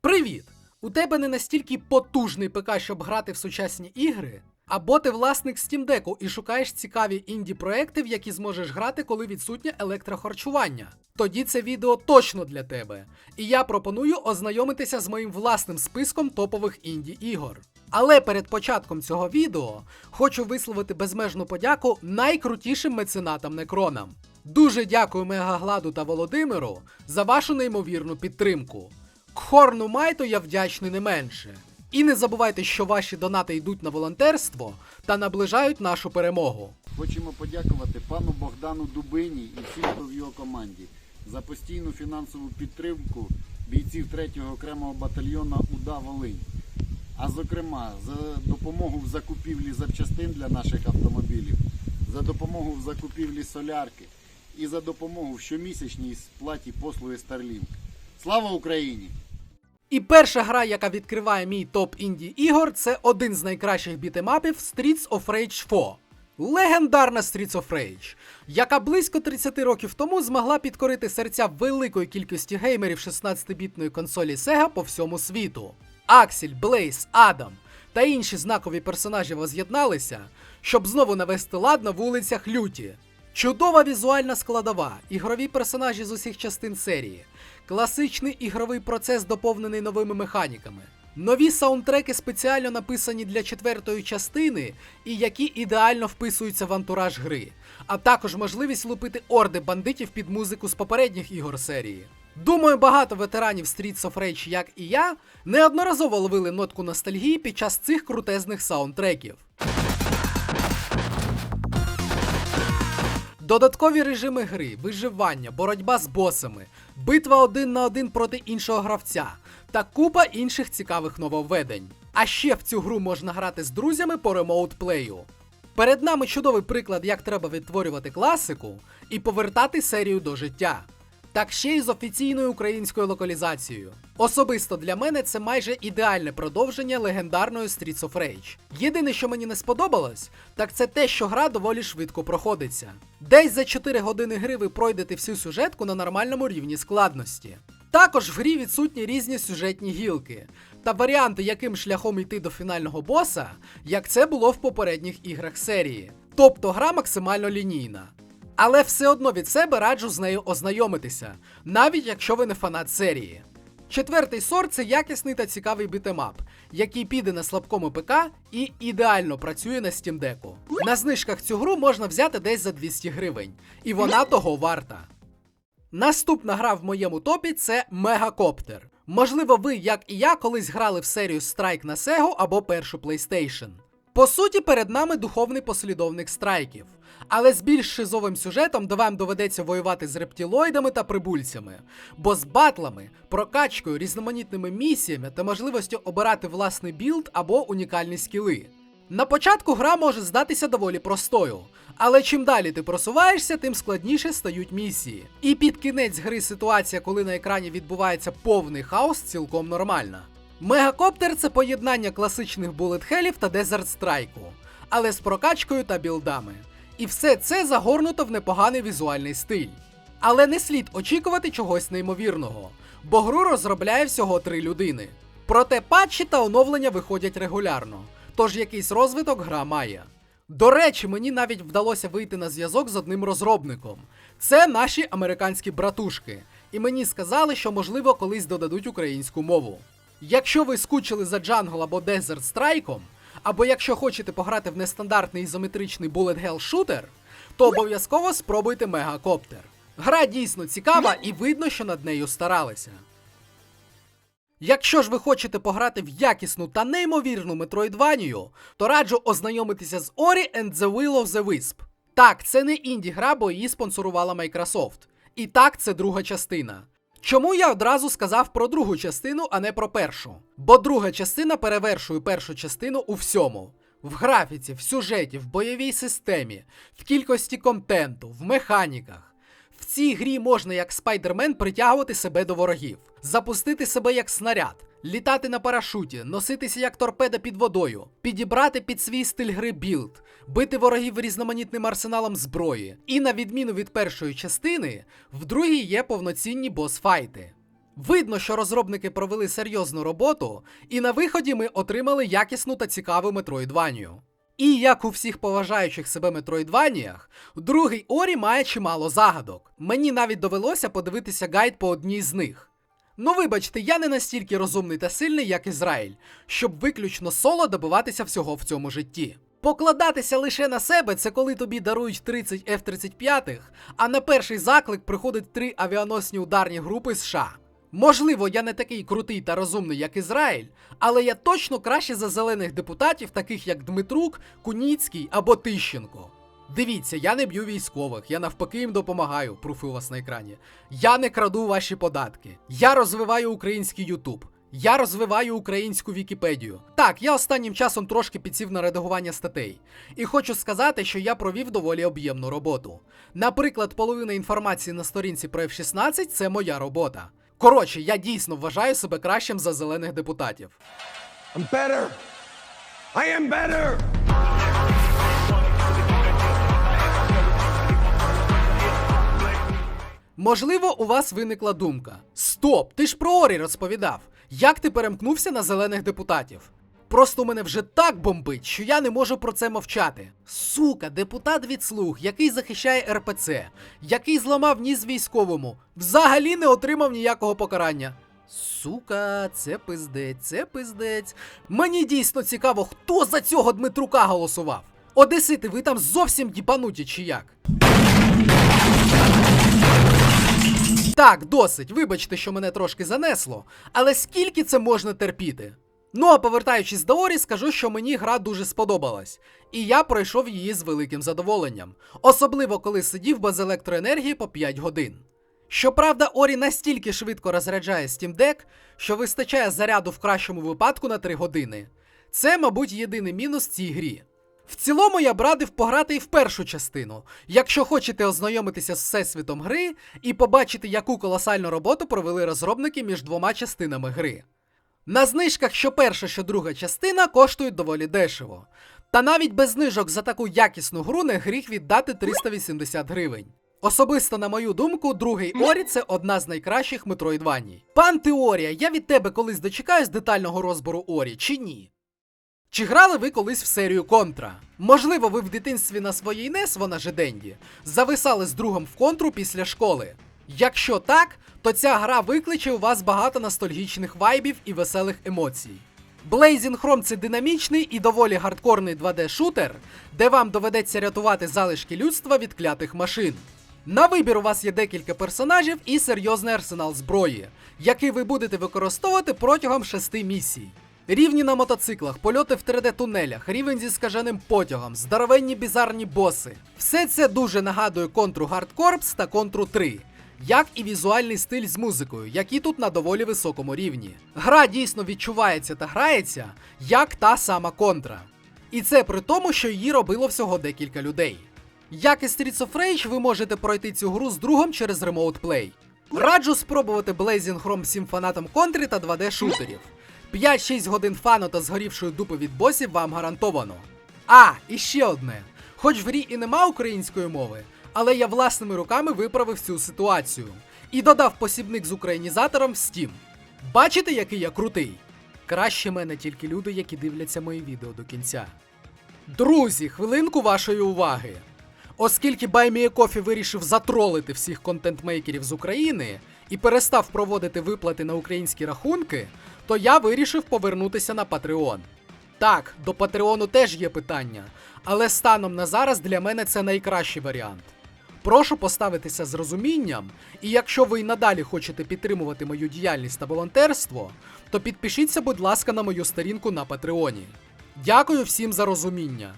Привіт! У тебе не настільки потужний ПК, щоб грати в сучасні ігри? Або ти власник Steam Deck і шукаєш цікаві інді проекти, в які зможеш грати, коли відсутнє електрохарчування. Тоді це відео точно для тебе. І я пропоную ознайомитися з моїм власним списком топових інді ігор. Але перед початком цього відео хочу висловити безмежну подяку найкрутішим меценатам Некронам. Дуже дякую Мегагладу та Володимиру за вашу неймовірну підтримку. Кхорну Майту я вдячний не менше. І не забувайте, що ваші донати йдуть на волонтерство та наближають нашу перемогу. Хочемо подякувати пану Богдану Дубині і всім, хто в його команді за постійну фінансову підтримку бійців 3-го окремого батальйону УДА Волинь. А зокрема, за допомогу в закупівлі запчастин для наших автомобілів, за допомогу в закупівлі солярки і за допомогу в щомісячній сплаті послуги Starlink. Слава Україні! І перша гра, яка відкриває мій топ інді ігор, це один з найкращих бітемапів Streets of Rage 4. Легендарна Streets of Rage, яка близько 30 років тому змогла підкорити серця великої кількості геймерів 16-бітної консолі Sega по всьому світу. Аксель, Блейз, Адам та інші знакові персонажі воз'єдналися, щоб знову навести лад на вулицях люті. Чудова візуальна складова, ігрові персонажі з усіх частин серії, класичний ігровий процес, доповнений новими механіками, нові саундтреки спеціально написані для четвертої частини і які ідеально вписуються в антураж гри, а також можливість лупити орди бандитів під музику з попередніх ігор серії. Думаю, багато ветеранів Streets of Rage, як і я, неодноразово ловили нотку ностальгії під час цих крутезних саундтреків. Додаткові режими гри, виживання, боротьба з босами, битва один на один проти іншого гравця та купа інших цікавих нововведень. А ще в цю гру можна грати з друзями по ремоутплею. Перед нами чудовий приклад, як треба відтворювати класику і повертати серію до життя. Так ще й з офіційною українською локалізацією. Особисто для мене це майже ідеальне продовження легендарної Streets of Rage. Єдине, що мені не сподобалось, так це те, що гра доволі швидко проходиться. Десь за 4 години гри ви пройдете всю сюжетку на нормальному рівні складності. Також в грі відсутні різні сюжетні гілки та варіанти, яким шляхом йти до фінального боса, як це було в попередніх іграх серії. Тобто гра максимально лінійна. Але все одно від себе раджу з нею ознайомитися, навіть якщо ви не фанат серії. Четвертий сорт це якісний та цікавий бітемап, який піде на слабкому ПК і ідеально працює на Steam Deck. На знижках цю гру можна взяти десь за 200 гривень, і вона того варта. Наступна гра в моєму топі це Мегакоптер. Можливо, ви, як і я, колись грали в серію Strike на Sega або першу PlayStation. По суті, перед нами духовний послідовник страйків, але з більш шизовим сюжетом, де вам доведеться воювати з рептилоїдами та прибульцями, бо з батлами, прокачкою, різноманітними місіями та можливістю обирати власний білд або унікальні скіли. На початку гра може здатися доволі простою, але чим далі ти просуваєшся, тим складніше стають місії. І під кінець гри ситуація, коли на екрані відбувається повний хаос, цілком нормальна. Мегакоптер це поєднання класичних булетхелів та Desert Страйку, але з прокачкою та білдами. І все це загорнуто в непоганий візуальний стиль. Але не слід очікувати чогось неймовірного, бо гру розробляє всього три людини. Проте патчі та оновлення виходять регулярно, тож якийсь розвиток гра має. До речі, мені навіть вдалося вийти на зв'язок з одним розробником. Це наші американські братушки, і мені сказали, що можливо колись додадуть українську мову. Якщо ви скучили за Jungle або Desert Strike, або якщо хочете пограти в нестандартний ізометричний Bullet Hell шутер, то обов'язково спробуйте Мегакоптер. Гра дійсно цікава і видно, що над нею старалися. Якщо ж ви хочете пограти в якісну та неймовірну метроїдванію, то раджу ознайомитися з Ori and the Will of the Wisp. Так, це не інді гра, бо її спонсорувала Microsoft. І так, це друга частина. Чому я одразу сказав про другу частину, а не про першу? Бо друга частина перевершує першу частину у всьому: в графіці, в сюжеті, в бойовій системі, в кількості контенту, в механіках. В цій грі можна як спайдермен притягувати себе до ворогів, запустити себе як снаряд, літати на парашуті, носитися як торпеда під водою, підібрати під свій стиль гри білд, бити ворогів різноманітним арсеналом зброї. І на відміну від першої частини, в другій є повноцінні босфайти. Видно, що розробники провели серйозну роботу, і на виході ми отримали якісну та цікаву метроїдванію. І як у всіх поважаючих себе метроїдваніях, другий Орі має чимало загадок. Мені навіть довелося подивитися гайд по одній з них. Ну вибачте, я не настільки розумний та сильний, як Ізраїль, щоб виключно соло добиватися всього в цьому житті. Покладатися лише на себе це коли тобі дарують 30 F-35, а на перший заклик приходить три авіаносні ударні групи США. Можливо, я не такий крутий та розумний, як Ізраїль, але я точно краще за зелених депутатів, таких як Дмитрук, Куніцький або Тищенко. Дивіться, я не б'ю військових, я навпаки їм допомагаю, пруфи у вас на екрані. Я не краду ваші податки. Я розвиваю український Ютуб. Я розвиваю українську Вікіпедію. Так, я останнім часом трошки підсів на редагування статей. І хочу сказати, що я провів доволі об'ємну роботу. Наприклад, половина інформації на сторінці про F16 це моя робота. Коротше, я дійсно вважаю себе кращим за зелених депутатів. I'm better. I am better. Можливо, у вас виникла думка: Стоп, ти ж про Орі розповідав. Як ти перемкнувся на зелених депутатів? Просто мене вже так бомбить, що я не можу про це мовчати. Сука, депутат від слуг, який захищає РПЦ, який зламав ніс військовому, взагалі не отримав ніякого покарання. Сука, це пиздець, це пиздець. Мені дійсно цікаво, хто за цього Дмитрука голосував. Одесити, ви там зовсім дібануті чи як? Так, досить. Вибачте, що мене трошки занесло, але скільки це можна терпіти? Ну а повертаючись до Орі, скажу, що мені гра дуже сподобалась, і я пройшов її з великим задоволенням, особливо коли сидів без електроенергії по 5 годин. Щоправда, Орі настільки швидко розряджає Steam Deck, що вистачає заряду в кращому випадку на 3 години. Це, мабуть, єдиний мінус цій грі. В цілому я б радив пограти і в першу частину, якщо хочете ознайомитися з всесвітом гри і побачити, яку колосальну роботу провели розробники між двома частинами гри. На знижках що перша, що друга частина коштують доволі дешево. Та навіть без знижок за таку якісну гру не гріх віддати 380 гривень. Особисто, на мою думку, другий Орі це одна з найкращих метроїдваній. Пан Теорія, я від тебе колись дочекаюсь детального розбору Орі чи ні? Чи грали ви колись в серію Контра? Можливо, ви в дитинстві на своїй NES, вона же Денді, зависали з другом в контру після школи. Якщо так, то ця гра викличе у вас багато ностальгічних вайбів і веселих емоцій. Blazing Chrome це динамічний і доволі гардкорний 2D-шутер, де вам доведеться рятувати залишки людства від клятих машин. На вибір у вас є декілька персонажів і серйозний арсенал зброї, який ви будете використовувати протягом шести місій. Рівні на мотоциклах, польоти в 3D-тунелях, рівень зі скаженим потягом, здоровенні бізарні боси. Все це дуже нагадує контру Hard Corps та контру 3, як і візуальний стиль з музикою, які тут на доволі високому рівні. Гра дійсно відчувається та грається, як та сама контра. І це при тому, що її робило всього декілька людей. Як і Streets of Rage, ви можете пройти цю гру з другом через Remote Play. Раджу спробувати Blazing Chrome всім фанатам контри та 2D-шутерів. 5-6 годин фану та згорівшої дупи від босів вам гарантовано. А, і ще одне. Хоч в грі і нема української мови, але я власними руками виправив цю ситуацію і додав посібник з українізатором в Steam. Бачите, який я крутий? Краще мене тільки люди, які дивляться мої відео до кінця. Друзі, хвилинку вашої уваги. Оскільки BuyMeACoffee вирішив затролити всіх контентмейкерів з України і перестав проводити виплати на українські рахунки, то я вирішив повернутися на Patreon. Так, до Патреону теж є питання, але станом на зараз для мене це найкращий варіант. Прошу поставитися з розумінням, і якщо ви й надалі хочете підтримувати мою діяльність та волонтерство, то підпишіться, будь ласка, на мою сторінку на Патреоні. Дякую всім за розуміння.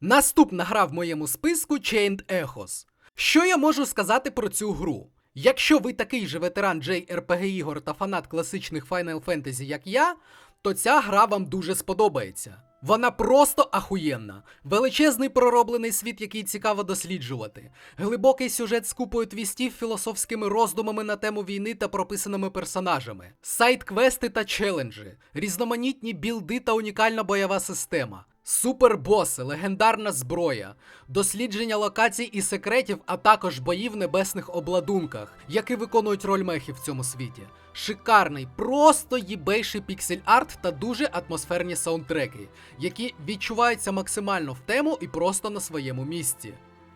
Наступна гра в моєму списку Chained Echoes. Що я можу сказати про цю гру? Якщо ви такий же ветеран JRPG ігор та фанат класичних Final Fantasy, як я, то ця гра вам дуже сподобається. Вона просто ахуєнна. Величезний пророблений світ, який цікаво досліджувати, глибокий сюжет з купою твістів, філософськими роздумами на тему війни та прописаними персонажами, сайт-квести та челенджі, різноманітні білди та унікальна бойова система. Супербоси, легендарна зброя, дослідження локацій і секретів, а також бої в небесних обладунках, які виконують роль мехів в цьому світі. Шикарний, просто їбейший піксель-арт та дуже атмосферні саундтреки, які відчуваються максимально в тему і просто на своєму місці.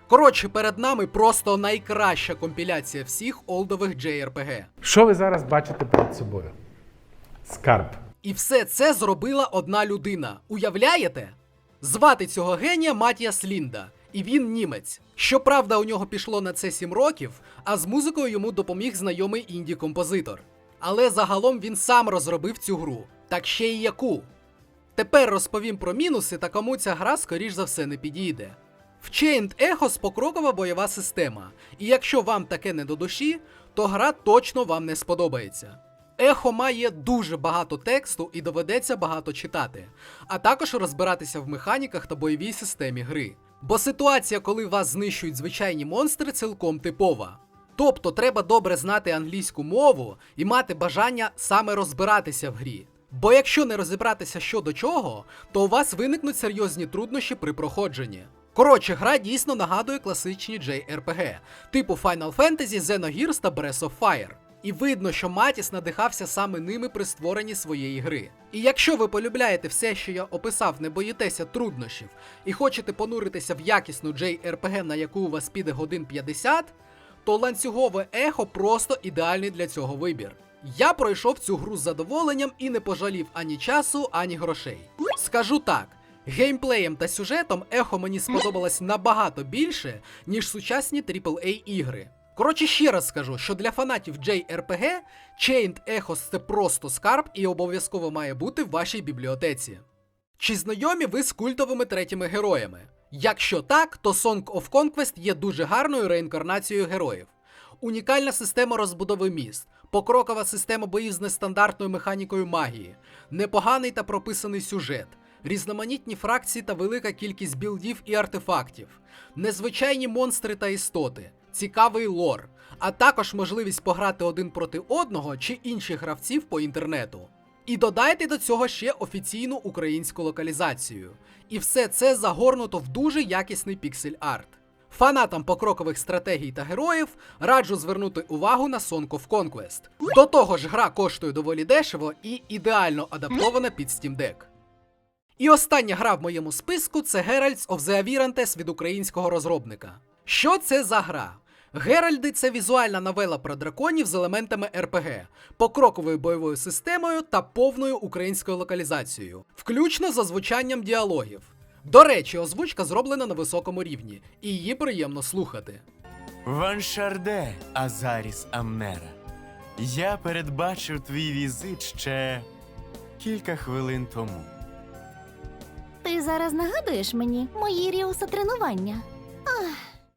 Коротше, перед нами просто найкраща компіляція всіх олдових JRPG. Що ви зараз бачите перед собою? Скарб. І все це зробила одна людина. Уявляєте? Звати цього генія Матіас Лінда, і він німець. Щоправда, у нього пішло на це 7 років, а з музикою йому допоміг знайомий інді-композитор. Але загалом він сам розробив цю гру, так ще й яку. Тепер розповім про мінуси та кому ця гра, скоріш за все, не підійде. В Chained Echoes покрокова бойова система, і якщо вам таке не до душі, то гра точно вам не сподобається. Ехо має дуже багато тексту і доведеться багато читати, а також розбиратися в механіках та бойовій системі гри. Бо ситуація, коли вас знищують звичайні монстри, цілком типова. Тобто треба добре знати англійську мову і мати бажання саме розбиратися в грі. Бо якщо не розібратися що до чого, то у вас виникнуть серйозні труднощі при проходженні. Коротше, гра дійсно нагадує класичні JRPG, типу Final Fantasy, Xenogears та Breath of Fire. І видно, що Матіс надихався саме ними при створенні своєї гри. І якщо ви полюбляєте все, що я описав, не боїтеся труднощів і хочете понуритися в якісну JRPG, на яку у вас піде годин 50, то ланцюгове ехо просто ідеальний для цього вибір. Я пройшов цю гру з задоволенням і не пожалів ані часу, ані грошей. Скажу так. Геймплеєм та сюжетом ехо мені сподобалось набагато більше, ніж сучасні AAA ігри. Коротше, ще раз скажу, що для фанатів JRPG Chained Echoes це просто скарб і обов'язково має бути в вашій бібліотеці. Чи знайомі ви з культовими третіми героями? Якщо так, то Song of Conquest є дуже гарною реінкарнацією героїв. Унікальна система розбудови міст, покрокова система боїв з нестандартною механікою магії, непоганий та прописаний сюжет, різноманітні фракції та велика кількість білдів і артефактів, незвичайні монстри та істоти, цікавий лор, а також можливість пограти один проти одного чи інших гравців по інтернету. І додайте до цього ще офіційну українську локалізацію. І все це загорнуто в дуже якісний піксель-арт. Фанатам покрокових стратегій та героїв раджу звернути увагу на Song of Conquest. До того ж, гра коштує доволі дешево і ідеально адаптована під Steam Deck. І остання гра в моєму списку це Heralds of the Avirantes від українського розробника. Що це за гра? Геральди це візуальна новела про драконів з елементами РПГ, покроковою бойовою системою та повною українською локалізацією, включно з озвучанням діалогів. До речі, озвучка зроблена на високому рівні, і її приємно слухати. Ваншарде, Азаріс Амнера. Я передбачив твій візит ще кілька хвилин тому. Ти зараз нагадуєш мені мої ріуса тренування.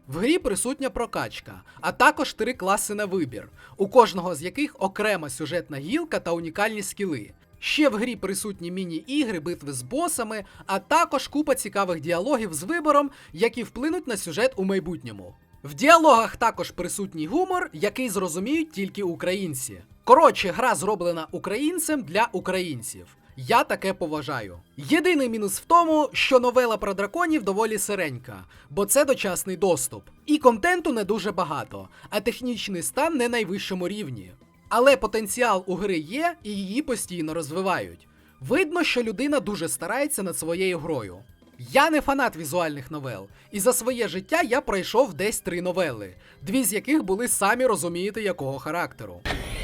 В грі присутня прокачка, а також три класи на вибір, у кожного з яких окрема сюжетна гілка та унікальні скіли. Ще в грі присутні міні-ігри, битви з босами, а також купа цікавих діалогів з вибором, які вплинуть на сюжет у майбутньому. В діалогах також присутній гумор, який зрозуміють тільки українці. Коротше, гра зроблена українцем для українців. Я таке поважаю. Єдиний мінус в тому, що новела про драконів доволі сиренька, бо це дочасний доступ. І контенту не дуже багато, а технічний стан не найвищому рівні. Але потенціал у гри є і її постійно розвивають. Видно, що людина дуже старається над своєю грою. Я не фанат візуальних новел, і за своє життя я пройшов десь три новели, дві з яких були самі розумієте якого характеру.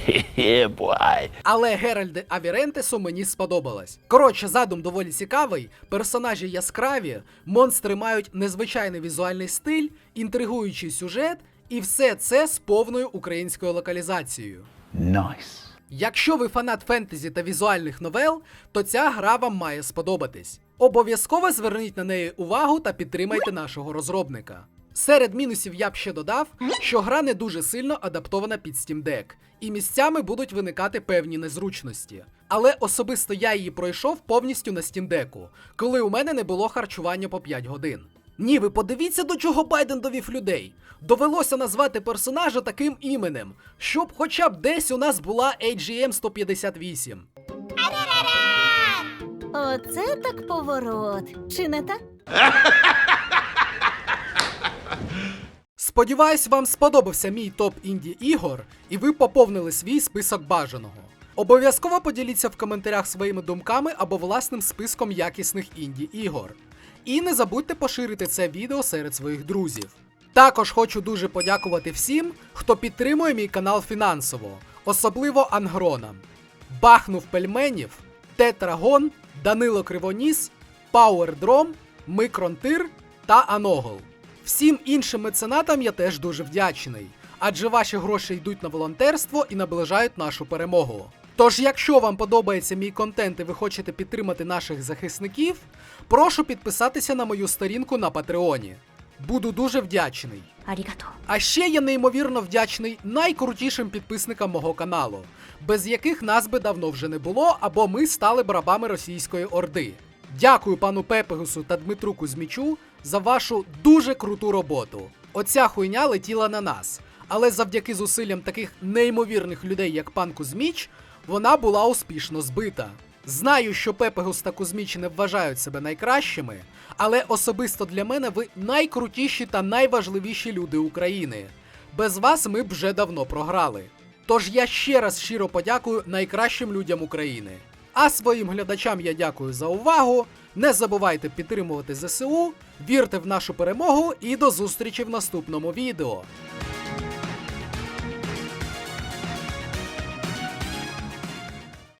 Але Геральде Авірентесу мені сподобалось. Коротше, задум доволі цікавий, персонажі яскраві, монстри мають незвичайний візуальний стиль, інтригуючий сюжет, і все це з повною українською локалізацією. Nice. Якщо ви фанат фентезі та візуальних новел, то ця гра вам має сподобатись. Обов'язково зверніть на неї увагу та підтримайте нашого розробника. Серед мінусів я б ще додав, що гра не дуже сильно адаптована під Steam Deck, і місцями будуть виникати певні незручності. Але особисто я її пройшов повністю на Steam Deck, коли у мене не було харчування по 5 годин. Ні, ви подивіться, до чого Байден довів людей. Довелося назвати персонажа таким іменем, щоб хоча б десь у нас була AGM 158. Оце так поворот. Чи не так? Сподіваюсь, вам сподобався мій топ інді ігор, і ви поповнили свій список бажаного. Обов'язково поділіться в коментарях своїми думками або власним списком якісних інді ігор. І не забудьте поширити це відео серед своїх друзів. Також хочу дуже подякувати всім, хто підтримує мій канал фінансово, особливо ангронам. Бахнув пельменів, Тетрагон, Данило Кривоніс, Пауердром, Микронтир та Аногол. Всім іншим меценатам я теж дуже вдячний, адже ваші гроші йдуть на волонтерство і наближають нашу перемогу. Тож, якщо вам подобається мій контент і ви хочете підтримати наших захисників, прошу підписатися на мою сторінку на Патреоні. Буду дуже вдячний. Арігато. А ще я неймовірно вдячний найкрутішим підписникам мого каналу, без яких нас би давно вже не було, або ми стали б рабами російської орди. Дякую пану Пепегусу та Дмитру Кузьмічу за вашу дуже круту роботу. Оця хуйня летіла на нас, але завдяки зусиллям таких неймовірних людей, як пан Кузьміч, вона була успішно збита. Знаю, що Пепегус та Кузьміч не вважають себе найкращими, але особисто для мене ви найкрутіші та найважливіші люди України. Без вас ми б вже давно програли. Тож я ще раз щиро подякую найкращим людям України. А своїм глядачам я дякую за увагу. Не забувайте підтримувати ЗСУ, вірте в нашу перемогу і до зустрічі в наступному відео.